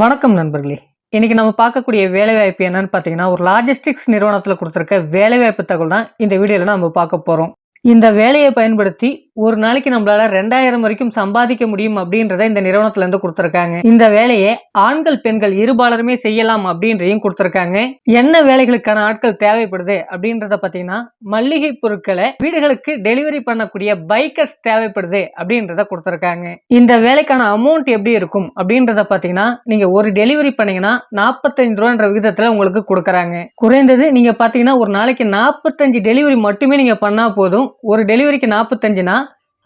வணக்கம் நண்பர்களே. இன்னைக்கு நம்ம பார்க்கக்கூடிய வேலைவாய்ப்பு என்னன்னு பார்த்தீங்கன்னா ஒரு லாஜிஸ்டிக்ஸ் நிறுவனத்தில் கொடுத்துருக்க வேலைவாய்ப்பு தகவல் தான் இந்த வீடியோவில் நம்ம பார்க்க போகிறோம் இந்த வேலையை பயன்படுத்தி ஒரு நாளைக்கு நம்மளால ரெண்டாயிரம் வரைக்கும் சம்பாதிக்க முடியும் அப்படின்றத இந்த நிறுவனத்துல இருந்து கொடுத்துருக்காங்க. இந்த வேலையை ஆண்கள் பெண்கள் இருபாலருமே செய்யலாம் அப்படின்றதையும் கொடுத்துருக்காங்க. என்ன வேலைகளுக்கான ஆட்கள் தேவைப்படுது அப்படின்றத பார்த்தீங்கன்னா மல்லிகை பொருட்களை வீடுகளுக்கு டெலிவரி பண்ணக்கூடிய பைக்கர்ஸ் தேவைப்படுது அப்படின்றத கொடுத்துருக்காங்க. இந்த வேலைக்கான அமௌண்ட் எப்படி இருக்கும் அப்படின்றத பார்த்தீங்கன்னா நீங்க ஒரு டெலிவரி பண்ணீங்கன்னா நாற்பத்தஞ்சு ரூபான்ற விகிதத்துல உங்களுக்கு கொடுக்குறாங்க. குறைந்தது நீங்க பார்த்தீங்கன்னா ஒரு நாளைக்கு நாற்பத்தஞ்சு டெலிவரி மட்டுமே நீங்க பண்ணா போதும். ஒரு டெலிவரிக்கு நாற்பத்தஞ்சுனா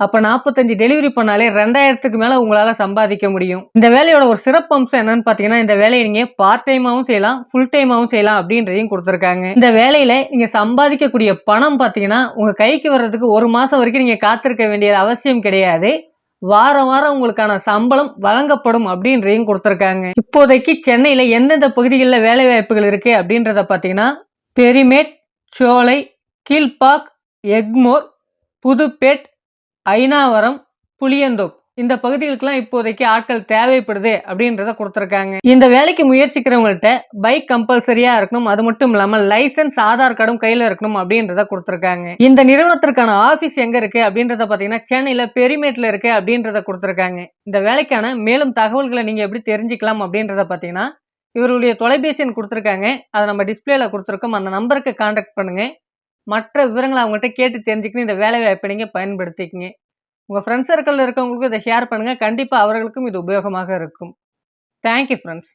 அப்போ நாற்பத்தஞ்சு டெலிவரி பண்ணாலே ரெண்டாயிரத்துக்கு மேலே உங்களால் சம்பாதிக்க முடியும். இந்த வேலையோட ஒரு சிறப்பு அம்சம் என்னன்னு பார்த்தீங்கன்னா இந்த வேலையை நீங்கள் பார்ட் டைமாகவும் செய்யலாம் ஃபுல் டைமாகவும் செய்யலாம் அப்படின்றதையும் கொடுத்துருக்காங்க. இந்த வேலையில் நீங்கள் சம்பாதிக்கக்கூடிய பணம் பார்த்தீங்கன்னா உங்கள் கைக்கு வர்றதுக்கு ஒரு மாதம் வரைக்கும் நீங்கள் காத்திருக்க வேண்டிய அவசியம் கிடையாது. வாரம் வாரம் உங்களுக்கான சம்பளம் வழங்கப்படும் அப்படின்றதையும் கொடுத்துருக்காங்க. இப்போதைக்கு சென்னையில் எந்தெந்த பகுதிகளில் வேலை வாய்ப்புகள் இருக்கு அப்படின்றத பார்த்தீங்கன்னா பெரிமேட் சோலை கீழ்பாக் எக்மோர் புதுப்பேட் ஐனாவரம் புளியந்தோப். இந்த பகுதிகளுக்கெல்லாம் இப்போதைக்கு ஆட்கள் தேவைப்படுது அப்படின்றத கொடுத்துருக்காங்க. இந்த வேலைக்கு முயற்சிக்கிறவங்கள்ட்ட பைக் கம்பல்சரியா இருக்கணும். அது மட்டும் இல்லாமல் லைசன்ஸ் ஆதார் கார்டும் கையில் இருக்கணும் அப்படின்றத கொடுத்துருக்காங்க. இந்த நிறுவனத்திற்கான ஆஃபீஸ் எங்க இருக்கு அப்படின்றத பார்த்தீங்கன்னா சென்னையில் பெரிமேட்ல இருக்கு அப்படின்றத கொடுத்துருக்காங்க. இந்த வேலைக்கான மேலும் தகவல்களை நீங்க எப்படி தெரிஞ்சுக்கலாம் அப்படின்றத பார்த்தீங்கன்னா இவருடைய தொலைபேசி எண் கொடுத்துருக்காங்க. அதை நம்ம டிஸ்பிளேல கொடுத்துருக்கோம். அந்த நம்பருக்கு கான்டாக்ட் பண்ணுங்க. மற்ற விவரங்களை அவங்ககிட்ட கேட்டு தெரிஞ்சுக்கணும் இந்த வேலை வாய்ப்பை நீங்கள் பயன்படுத்திக்கிங்க. உங்கள் ஃப்ரெண்ட்ஸ் சர்க்கிளில் இருக்கவங்களுக்கும் இதை ஷேர் பண்ணுங்கள் கண்டிப்பாக அவர்களுக்கும் இது உபயோகமாக இருக்கும். Thank you friends